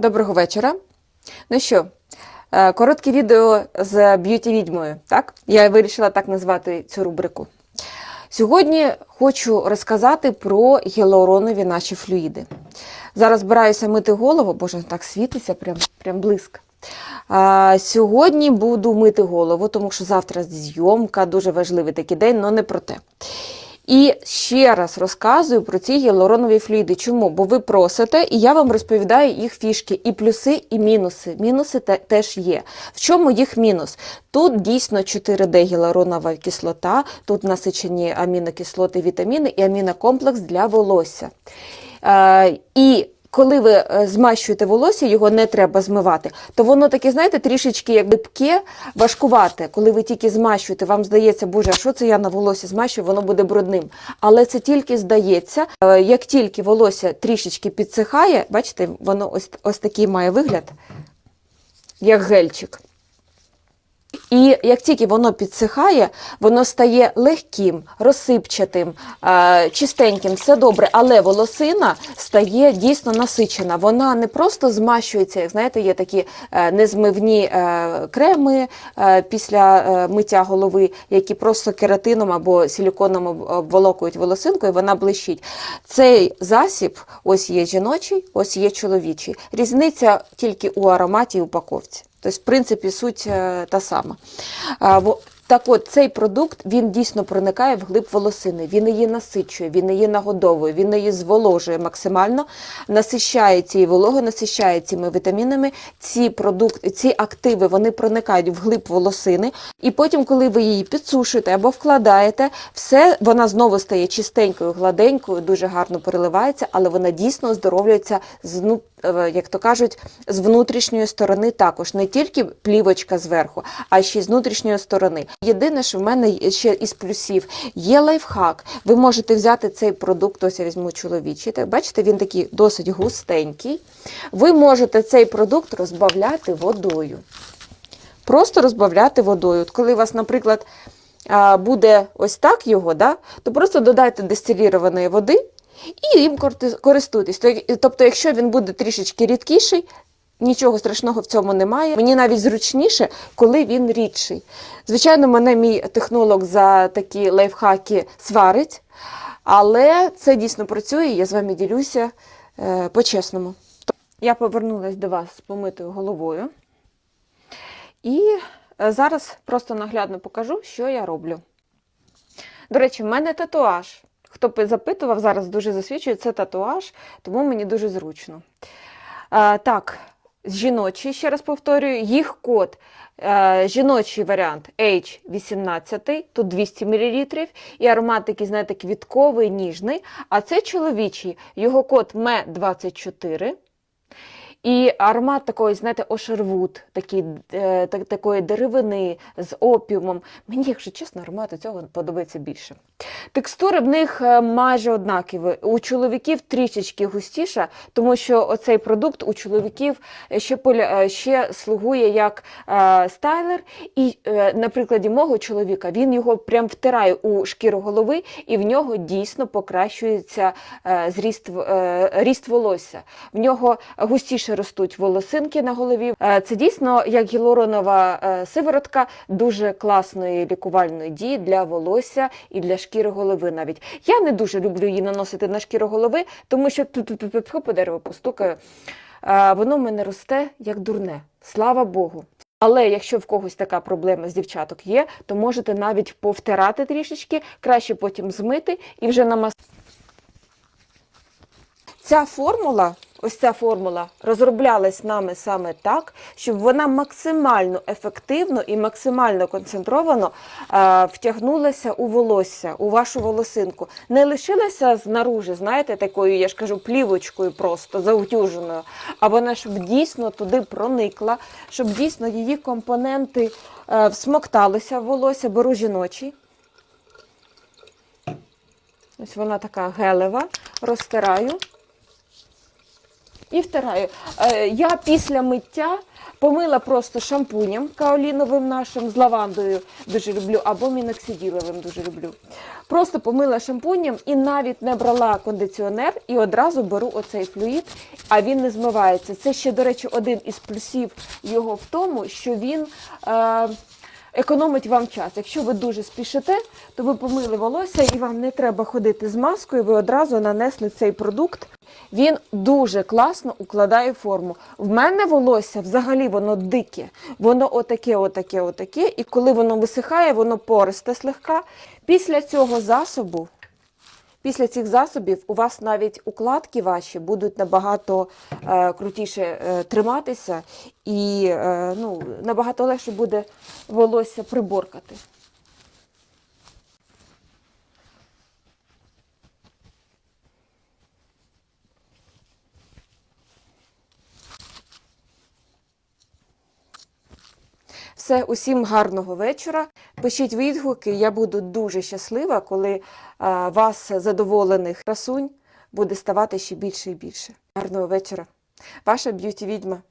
Доброго вечора. Ну що, е, коротке відео з б'юті відьмою. Так? Я вирішила так назвати цю рубрику. Сьогодні хочу розказати про гіалуронові наші флюїди. Зараз збираюся мити голову, боже, так світиться, прям, прям блиск. А, сьогодні буду мити голову, тому що завтра зйомка, дуже важливий такий день, але не про те. І ще раз розказую про ці гіалуронові флюїди. Чому? Бо ви просите, і я вам розповідаю їх фішки, і плюси, і мінуси. Мінуси те- теж є. В чому їх мінус? Тут дійсно 4D гіалуронова кислота, тут насичені амінокислоти, вітаміни і амінокомплекс для волосся. Е, і коли ви е, змащуєте волосся, його не треба змивати, то воно таке, знаєте, трішечки як липке, важкувате. Коли ви тільки змащуєте, вам здається, боже, а що це я на волосі змащую, воно буде брудним. Але це тільки здається. Е, Як тільки волосся трішечки підсихає, бачите, воно ось, ось такий має вигляд, як гельчик. І як тільки воно підсихає, воно стає легким, розсипчатим, е, чистеньким, все добре, але волосина стає дійсно насичена. Вона не просто змащується, як знаєте, є такі е, незмивні е, креми після миття голови, які просто кератином або силіконом обволокують волосинку, і вона блищить. Цей засіб, ось є жіночий, ось є чоловічий. Різниця тільки у ароматі і упаковці. Тобто, в принципі, суть е, та сама. Так от, цей продукт він дійсно проникає в глиб волосини, він її насичує, він її нагодовує, він її зволожує максимально, насищає цією вологою, насищає цими вітамінами. Ці продукти, ці активи вони проникають в глиб волосини. І потім, коли ви її підсушуєте або вкладаєте, все вона знову стає чистенькою, гладенькою, дуже гарно переливається, але вона дійсно оздоровлюється з ну, як то кажуть, з внутрішньої сторони також, не тільки плівочка зверху, а ще й з внутрішньої сторони. Єдине, що в мене ще із плюсів є лайфхак. Ви можете взяти цей продукт, ось я візьму чоловічий. Так, бачите, він такий досить густенький. Ви можете цей продукт розбавляти водою. Просто розбавляти водою. От коли у вас, наприклад, буде ось так його, да, то просто додайте дистилірованої води і їм користуйтесь. Тобто, якщо він буде трішечки рідкіший, нічого страшного в цьому немає. Мені навіть зручніше, коли він рідший. Звичайно, мене мій технолог за такі лайфхаки сварить, але це дійсно працює, я з вами ділюся е, по-чесному. Я повернулася до вас з помитою головою. І е, зараз просто наглядно покажу, що я роблю. До речі, в мене татуаж. Хто запитував, зараз дуже засвідчує, це татуаж, тому мені дуже зручно. А, так, жіночий, ще раз повторюю, їх код. Жіночий варіант H18, тут 200 мл, і аромат такий, знаєте, квітковий, ніжний. А це чоловічий, його код МЕ24. І аромат такої, знаєте, ошервуд, такий, е, так, такої деревини з опіумом. Мені, якщо чесно, аромат цього подобається більше. Текстури в них е, майже однакові. У чоловіків трішечки густіша, тому що оцей продукт у чоловіків ще, поля- е, ще слугує як е, стайлер. І е, на прикладі мого чоловіка він його прям втирає у шкіру голови, і в нього дійсно покращується е, зріст, е, ріст волосся. В нього густіше ростуть волосинки на голові. Е, Це дійсно як гіалуронова е, сиворотка дуже класної лікувальної дії для волосся і для шкіри голови навіть. Я не дуже люблю її наносити на шкіру голови, тому що ту-ту-ту-ту по дереву постукаю. Е, Воно в мене росте як дурне. Слава Богу. Але якщо в когось така проблема з дівчаток є, то можете навіть повтирати трішечки, краще потім змити і вже намастити. Ця формула, ось ця формула, розроблялась нами саме так, щоб вона максимально ефективно і максимально концентровано е, втягнулася у волосся, у вашу волосинку. Не лишилася знаружи, знаєте, такою, я ж кажу, плівочкою просто заутюженою, а вона щоб дійсно туди проникла, щоб дійсно її компоненти е, всмокталися в волосся, беру жіночий. Ось вона така гелева, розтираю. І втираю. Е, Я після миття помила просто шампунем каоліновим нашим з лавандою дуже люблю, або міноксиділовим дуже люблю. Просто помила шампунем і навіть не брала кондиціонер і одразу беру оцей флюїд, а він не змивається. Це ще, до речі, один із плюсів його в тому, що він. Е, економить вам час. Якщо ви дуже спішите, то ви помили волосся і вам не треба ходити з маскою, ви одразу нанесли цей продукт. Він дуже класно укладає форму. В мене волосся взагалі воно дике, воно отаке, отаке, отаке, і коли воно висихає, воно пористе слегка. Після цього засобу Після цих засобів у вас навіть укладки ваші будуть набагато е, крутіше е, триматися і е, ну, набагато легше буде волосся приборкати. Все, усім гарного вечора. Пишіть відгуки. Я буду дуже щаслива, коли вас задоволених красунь буде ставати ще більше і більше. Гарного вечора. Ваша б'юті відьма.